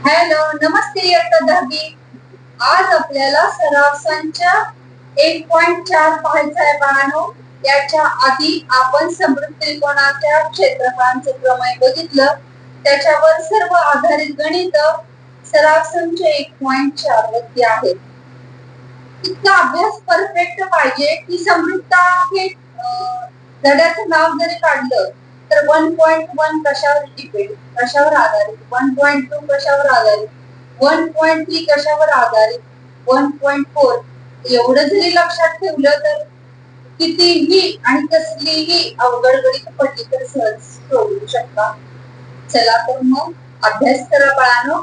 Hello नमस्ते इयत्ता दहावी. आज आपल्याला सराव संच एक पॉइंट चार पाहायचा आहे बाळांनो याच्या आधी आपण समृद्ध त्रिकोणाच्या क्षेत्रफळांचे प्रमेय बघितलं. त्याच्यावर सर्व आधारित गणित सराव संच एक पॉइंट चार वरती आहेत इतका अभ्यास परफेक्ट पाहिजे की समृद्धा हे धड्याचं नाव जरी काढलं तर वन पॉईंट वन कशावर डिपेंड कशावर आधारित? वन पॉईंट टू कशावर आधारित? वन पॉईंट थ्री कशावर आधारित? वन पॉईंट फोर एवढं जरी लक्षात ठेवलं तर कितीही आणि कसलीही अवघड गणित पडली तर सहज सोडवू शकता. चला तर मग अभ्यास करा बाळानो.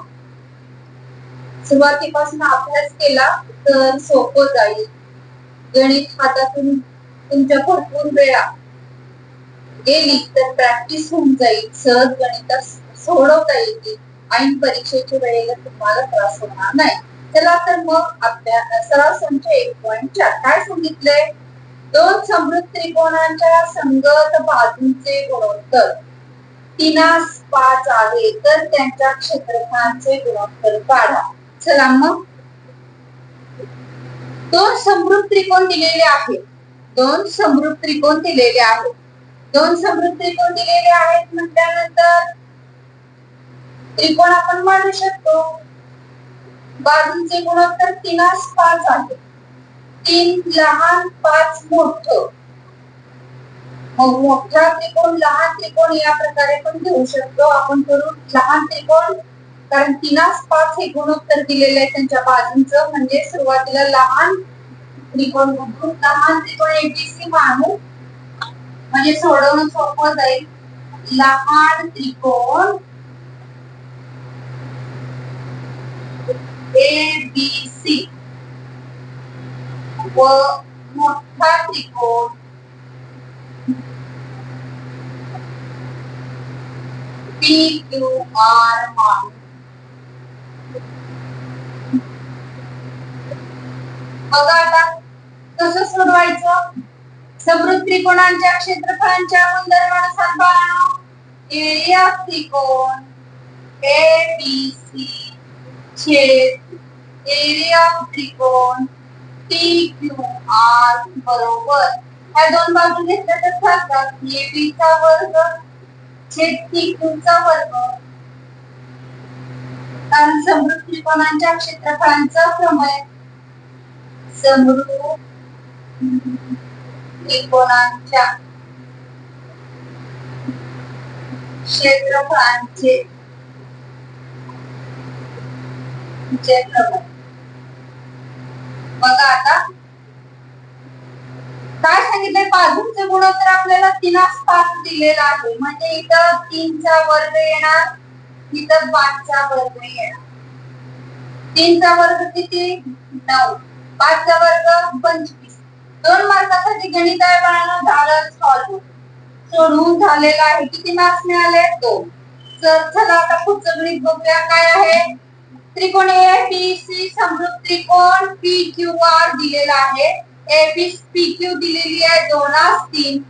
सुरुवातीपासून अभ्यास केला तर सोपं जाईल. गणित हातातून तुमच्या भरपूर वेळा गेली तर प्रॅक्टिस होऊन जाईल सहज गणित सोडवता येईल आणि परीक्षेच्या वेळेला तुम्हाला त्रास होणार नाही. चला तर मग आपल्या सराव संच एक पॉईंट चार काय सांगितलंय? दोन समृद्ध त्रिकोणांच्या संगत बाजूंचे गुणोत्तर. तिनास पाच आहे तर त्यांच्या क्षेत्रफळांचे गुणोत्तर काढा. चला मग. दोन समृद्ध त्रिकोण दिलेले आहेत. दोन समृद्ध त्रिकोण दिलेले आहेत. दोन समृद्धी त्रिकोण दिलेले आहेत म्हटल्यानंतर त्रिकोण आपण मांडू शकतो. बाजूंचे गुणोत्तर तीनास पाच आहे. तीन लहान पाच मोठ. मग मोठा त्रिकोण लहान त्रिकोण या प्रकारे पण घेऊ शकतो. आपण करू लहान त्रिकोण कारण तीनास पाच हे गुणोत्तर दिलेले आहे त्यांच्या बाजूंच. म्हणजे सुरुवातीला लहान त्रिकोण मधून लहान त्रिकोण एबीसी मानू. म्हणजे सोडवणं सोपं जाईल. लहान त्रिकोण. ए बी सी व मोठा त्रिकोण. पी क्यू आर मानू बघा आता कसं सोडवायचं? समृद्ध त्रिकोणांच्या क्षेत्रफळांच्या गुणधर्मानुसार बाळांनो एरिया त्रिकोण. ए बी सी छेद. एरिया त्रिकोण. टी क्यू आर बरोबर. ह्या दोन बाजू घेतल्या तर सांगतात. ए बी चा वर्ग. छेद टी क्यू चा वर्ग. कारण समृद्ध त्रिकोणांच्या क्षेत्रफळांचा प्रमेय. समृद्ध त्रिकोणांच्या क्षेत्रफळांचे क्षेत्रफळ. बघा आता. काय सांगितलंय? बाजूचे गुणोत्तर आपल्याला तीनास पाच दिलेला आहे. म्हणजे इथं तीनचा वर्ग येणार इथं पाचचा वर्ग येणार. तीनचा वर्ग किती? नऊ. पाचचा वर्ग पंचवीस. दोन मार्कासाठी गणित आहे झालं सॉल्व सोडवून झालेला आहे किती मार्क्स मिळाले? दोन. तर चला आता पुढचं गणित बघूया काय आहे. त्रिकोण ए बी सी समृद्ध त्रिकोण पी क्यू आर दिलेला आहे. ए बी पी क्यू दिलेली आहे. दोनास तीन.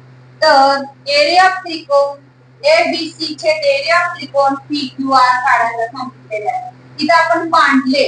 तर एरिया त्रिकोण ए बी सी चे एरिया त्रिकोण पी क्यू आर काढायला सांगितलेले आहे. इथं आपण मांडले.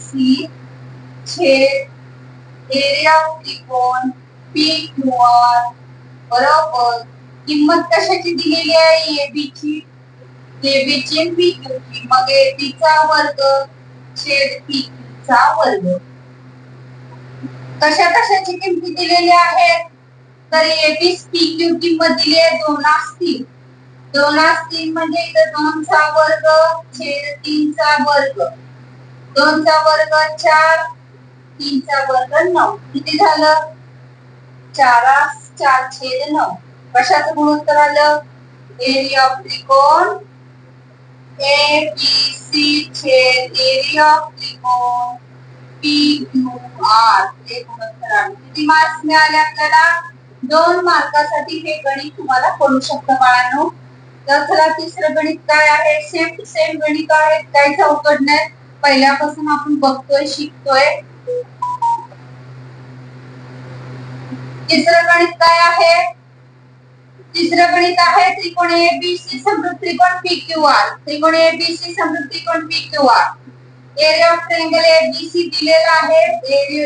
छेद एरिया त्रिकोण पी क्यू आर बरोबर. किंमत कशाची दिलेली आहे? ए बी ची. ए बी ची पी क्यू ची. मग ए चा वर्ग छेद पी क्यू चा वर्ग. कशा कशाची किमती दिलेली आहेत? तर ए पी क्यू किंमत दिली आहे दोनास तीन. दोनास तीन म्हणजे इथं दोनचा वर्ग छेद तीनचा वर्ग. दोनचा वर्ग चार तीनचा वर्ग नऊ. किती झालं? चार चार छेद नऊ. कशाचं गुणोत्तर आलं? एरिया ऑफ त्रिकोण ए बी सी छेद एरिया ऑफ त्रिकोण पी क्यू आर हे गुणोत्तर आलं. किती मार्क्स मिळाले आपल्याला? दोन मार्कासाठी हे गणित तुम्हाला करू शकतं बाळांनो. तर चला तिसरं गणित काय आहे? सेम टू सेम गणित आहे. काही चौकड नाही. पहिल्यापासून आपण बघतोय, शिकतोय. तिसरं गणित काय आहे? तिसरं गणित आहे त्रिकोण ए बी समृद्ध त्रिकोण पी क्यू आर त्रिकोण ए बी त्रिकोण P Q R area of triangle A B C दिलेला आहे.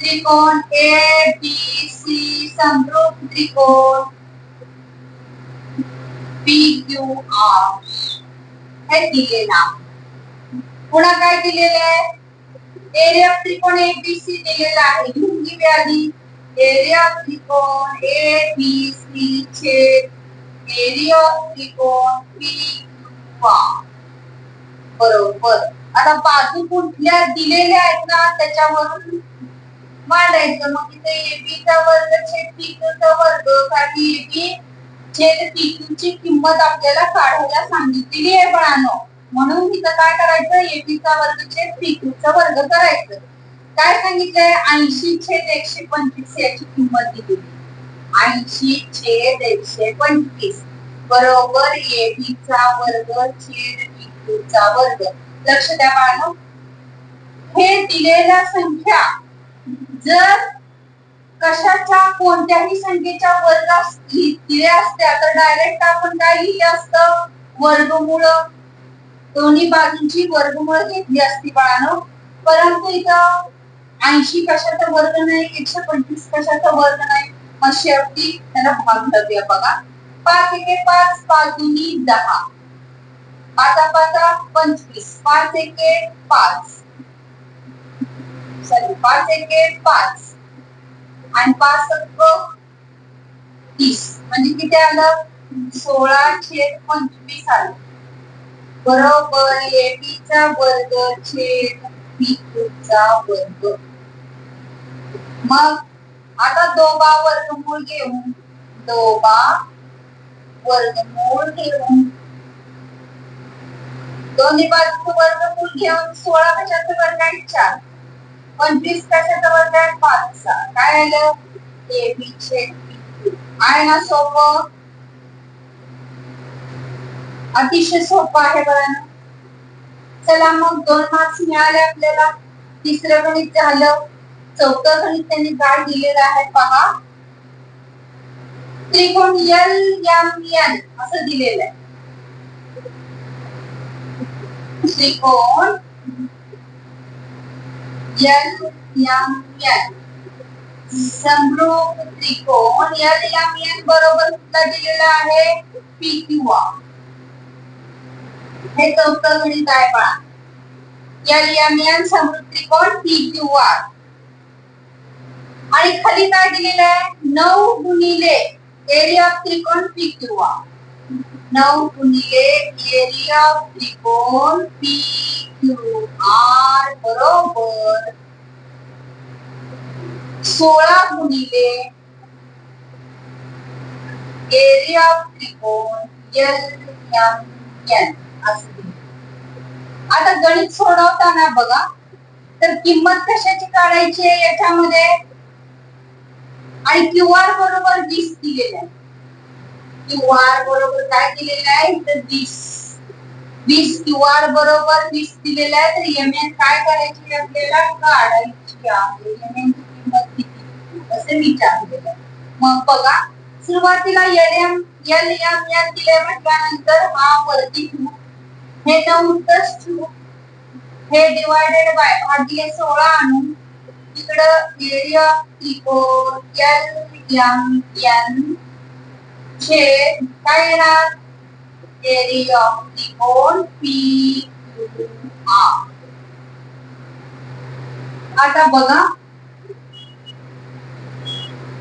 त्रिकोण ए बी सी समृद्ध त्रिकोण पी क्यू आर हे दिलेलं आहे. पुन्हा काय दिलेलं आहे? एरिया ऑफ त्रिकोण ए बी सी दिलेला आहे. लिहून घेऊया आधी एरिया ऑफ त्रिकोण ए बी सी छेद एरिया ऑफ त्रिकोण पी बरोबर. आता बाजू कुठल्या दिलेल्या आहेत ना? त्याच्यावरून मांडायचं. मग इथे एबी चा वर्ग छेद पी चा वर्ग. काही एबी छेद पी ची किंमत आपल्याला काढायला सांगितलेली आहे बाळांनो. म्हणून तिथं काय करायचं? एटीचा वर्ग छेद पी वर्ग करायचं. काय सांगितलंय? ऐंशी छेद एकशे पंचवीस याची किंमत दिली. ऐंशी छेद एकशे पंचवीस. बरोबर एटीचा वर्ग छेद पी वर्ग. लक्ष द्या बाळांनो. हे दिलेल्या संख्या जर कशाच्या कोणत्याही संख्येच्या वर्ग दिल्या असत्या तर डायरेक्ट आपण काय लिहिलं असतं? वर्गमूळ दोन्ही बाजूंची वर्गमुळे घेतली असती बाळानो. परंतु इथं ऐंशी कशाचा वर्ग नाही एकशे पंचवीस कशाचा वर्ग नाही? मग शेवटी त्याला भाग धरूया बघा. पाच एके पाच पाच दहा. पाचा पाचा पंचवीस. पाच एके पाच. सॉरी पाच एके पाच. आणि पाच सत्व तीस. म्हणजे किती आलं? सोळा छेद पंचवीस आलं. बरोबर एबीचा वर्ग छेद चा वर्ग. मग आता दोबा वर्गमूळ घेऊन दोबा वर्गमूळ घेऊन. दोन्ही बाजूचं वर्गमूळ घेऊन सोळा कशाचं वर्ग आहे? चार. पंचवीस कशाचं वर्ग आहे? पाच काय आलं ए बी छेद आहे ना सोपं? अतिशय सोपं आहे बघा चला मग दोन मार्क्स मिळाले आपल्याला. तिसरं गणित झालं. चौथं गणित त्यांनी काय दिलेलं आहे, पहा. त्रिकोण एल एम एन असं दिलेलं आहे. त्रिकोण एम एन समरूप त्रिकोण एम एन बरोबर दिलेला आहे? पी क्यू आर हे चौथं गणित आहे पहा या एम एन समरूप त्रिकोण पी क्यू आर आणि खाली काय दिलेलं आहे? नऊ गुणिले एरिया ऑफ त्रिकोण पी क्यू आर नऊ गुणिले एरिया ऑफ त्रिकोण पी क्यू आर बरोबर. सोळा गुणिले एरिया ऑफ त्रिकोण एल एम एन. आता गणित सोडवताना बघा. तर किंमत कशाची काढायची आहे याच्यामध्ये? आणि क्यू आर बरोबर वीस दिलेलं आहे. क्यू आर बरोबर काय दिलेलं आहे? तर वीस. वीस क्यू आर बरोबर वीस दिलेलं आहे. तर एम एन काय करायची आपल्याला? काढायची आहे. एम एन ची किंमत किती असं विचारलेलं मग बघा. सुरुवातीला L M L M N दिले म्हटल्यानंतर हा वरती हे नऊ प्लस टू हे डिवायडेड बाय भागिले सोळा आणून इकडं एरिया त्रिकोण एल एम एन छेद काय येणार? एरिया ऑफ त्रिकोण पी क्यू आर आता बघा.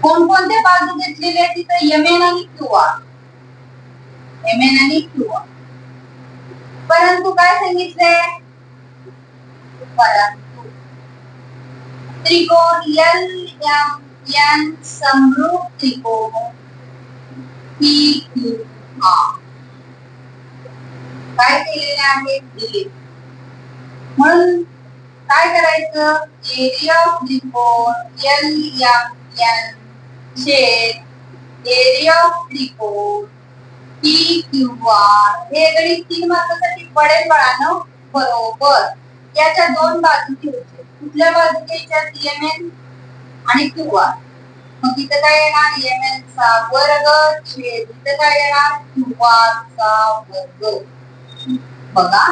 कोणकोणते बाजू घेतलेले आहेत तिथं एम एन आणि क्यू आर एम एन आणि क्यू आर परंतु काय सांगितलंय? परंतु. त्रिकोण एल एम एन समरूप त्रिकोण पी क्यू आर काय केलेले आहे? दिले. म्हणून काय करायचं? एरिया ऑफ त्रिकोण एल एम एन छेद एरिया ऑफ त्रिकोण पी किंवा हे गणित तीन मार्कासाठी पडेल ना? बरोबर. याच्या दोन बाजूची होते. कुठल्या बाजू घ्यायच्या एन आणि क्यू मग इथं काय येणार? एम एन चा वर्ग छेद. इथं काय येणार? क्यू चा वर्ग. बघा.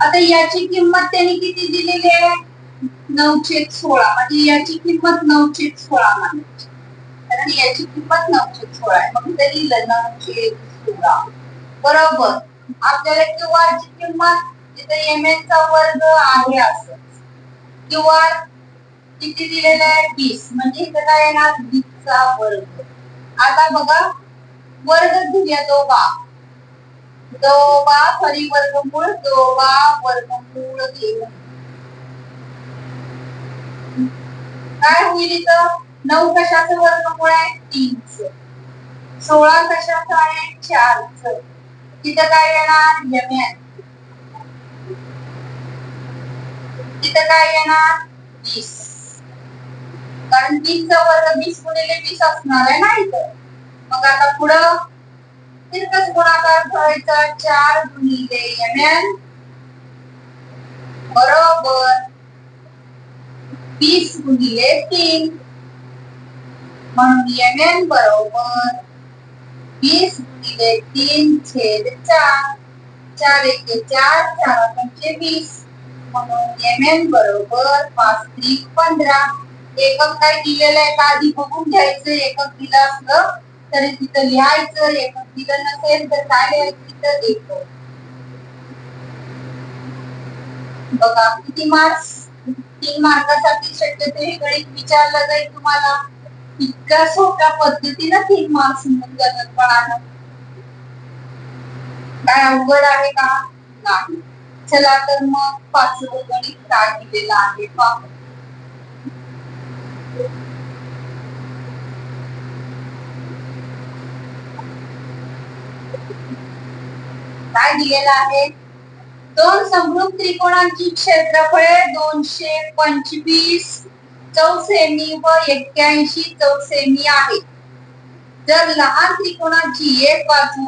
आता याची किंमत त्यांनी किती दिलेली आहे? नऊशे सोळा. म्हणजे याची किंमत नऊशे सोळा मानायची. कारण याची किंमत नऊशे सोळा आहे मग तरी लिहिलं नऊशे सोळा बरोबर. आपल्याला क्यू आर ची किंमत तिथे एम एन चा वर्ग आहे असं. क्यू आर किती दिलेलं आहे? वीस. म्हणजे इथं काय येणार? वीसचा वर्ग. आता बघा वर्ग घेऊया दोघा. दोबा सॉरी वर्गमूळ दोबा वर्गमूळ घेऊन. काय होईल इथं? नऊ कशाचं वर्गमूळ आहे तीनच? सोळा कशाचं आहे? चारच. तिथं काय येणार? यम्यान तिथं काय येणार? वीस. कारण तीनचा वर्ग वीस गुणिले वीस असणार आहे ना इथं? मग आता पुढं तिरकस गुणाकार करायचा. चार गुणिले यम्यान बरोबर. वीस गुणिले तीन. म्हणून यमन बरोबर वीस गुणिले तीन छेद चार. चार एक चार चार म्हणजे वीस. म्हणून एन बरोबर पाच त्रिक पंधरा. एकक काय दिलेलं आहे का आधी बघून घ्यायचं. एकक दिलं असलं तरी तिथं लिहायचं. एकक दिलं नसेल तर काय लिहायचं? तिथं देतो बघा किती मार्क्स तीन मार्कासाठी शक्यतो हे गणित विचारलं जाईल तुम्हाला. इतक्या सोप्या पद्धतीनं तीन मार्क्स बाळांनो काय अवघड आहे का? नाही. चला तर मग पाचवं गणित काय दिलेलं आहे. पाहू. काय आहे? दोन समृद्ध त्रिकोणांची क्षेत्रफळे दोनशे पंचवीस चौसेमी व एक्क्याऐंशी चौसेमी आहे. जर लहान त्रिकोणाची एक बाजू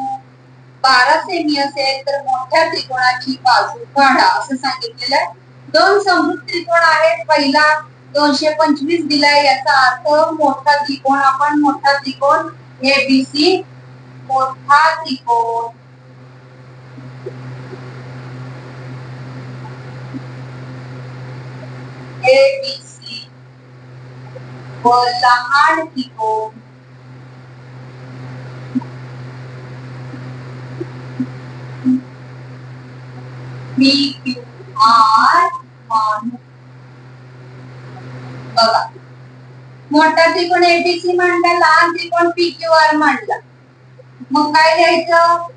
बारा सेमी असेल तर मोठ्या त्रिकोणाची बाजू काढा असं सांगितलेलं आहे. दोन समृद्ध त्रिकोण आहेत. पहिला दोनशे पंचवीस दिलाय याचा अर्थ मोठा त्रिकोण आपण मोठा त्रिकोण एबीसी मोठा त्रिकोण. क्यू आर मानू बघा मोठा त्रिकोण एबीसी मांडला, लहान त्रिकोण पी क्यू आर मांडला. मग काय लिहायचं?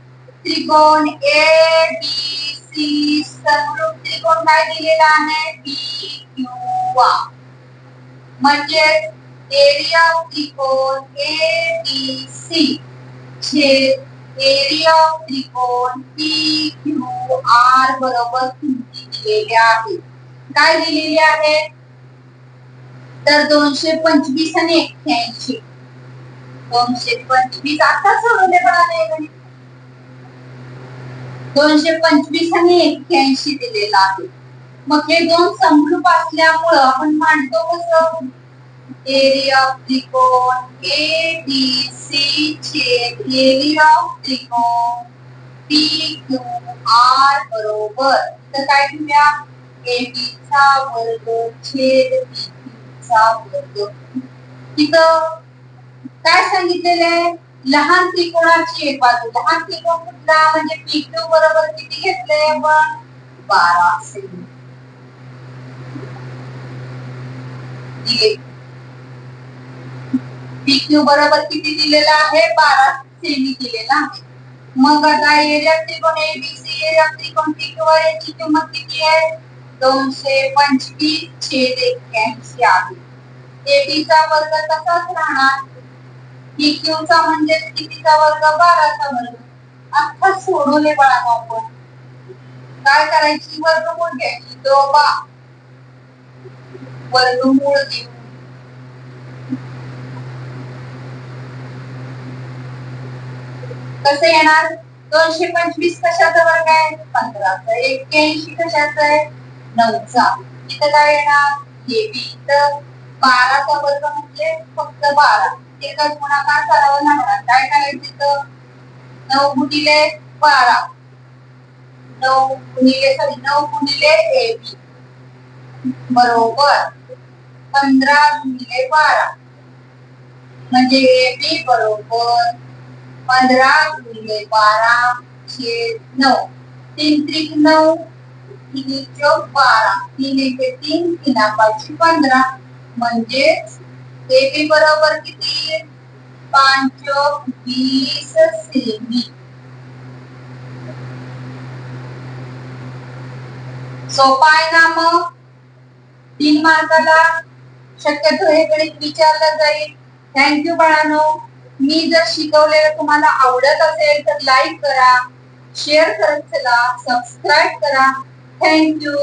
त्रिकोण ए बी सी समरूप त्रिकोण काय दिलेला आहे? क्यू आर म्हणजे एरिया ऑफ त्रिकोण ए बी सी छेद एरिया ऑफ त्रिकोण पी क्यू आर बरोबर किमती दिलेल्या आहेत काय दिलेले आहे? तर दोनशे पंचवीस आणि एक्क्याऐंशी. दोनशे पंचवीस आता सोडवले बघा दोनशे पंचवीस आणि एक्क्याऐंशी दिलेला आहे. मग हे दोन समरूप असल्यामुळं आपण मांडतो कसं? एरिया ऑफ़ त्रिकोण ए बी सी छेद एरिया ऑफ़ त्रिकोण पी क्यू आर बरोबर तर काय घेऊया ए बी चा वर्ग छेद बी चा वर्ग तिथं काय सांगितलेलं आहे? लहान त्रिकोणाची एक बाजू लहान त्रिकोण, कुठला? म्हणजे पी क्यू बरोबर किती घेतले आपण बारा सेमी दिले. पी क्यू बरोबर किती दिलेला आहे? बारा सेमी दिलेला आहे. मग आता एरिया त्रिकोण ए बी सी एरिया त्रिकोण पी क्यू आर याची किंमत किती आहे? दोनशे पंचवीस छेद एक्क्याऐंशी आहे. ए चा वर्ग तसाच राहणार. पी क्यू चा म्हणजे कितीचा वर्ग? बाराचा वर्ग. अख्खा सोडवले बाळा आपण. काय करायची? वर्गमूळ घ्यायची. तो बा वर्गमूळ घेऊ कसं येणार? दोनशे पंचवीस कशाचा वर्ग आहे पंधराचा एक्क्याऐंशी कशाचा आहे? नऊचा. इथं काय येणार? हे बी इथं. बाराचा वर्ग म्हणजे फक्त बारा. एकच गुणाकार करावा लागणार. काय करायचं इथं? नऊ गुणिले बारा. नऊ गुणिले सॉरी नऊ गुणिले ए बी. बरोबर. पंधरा गुणिले बारा. म्हणजे ए बी बरोबर. पंधरा गुणिले बारा छेद नऊ. तीन त्रिक नऊ तीन चौक बारा. तीन एके तीन तीन पाचशे पंधरा. म्हणजेच ए बरोबर किती? पाच वीस सेमी. सोपा आहे ना मग? तीन मार्काला शक्यतो हे गणित विचारलं जाईल. थँक्यू बाळानो. मी जर शिकवलेलं तुम्हाला आवडत असेल तर लाईक करा शेअर करत चला सबस्क्राईब करा. थँक्यू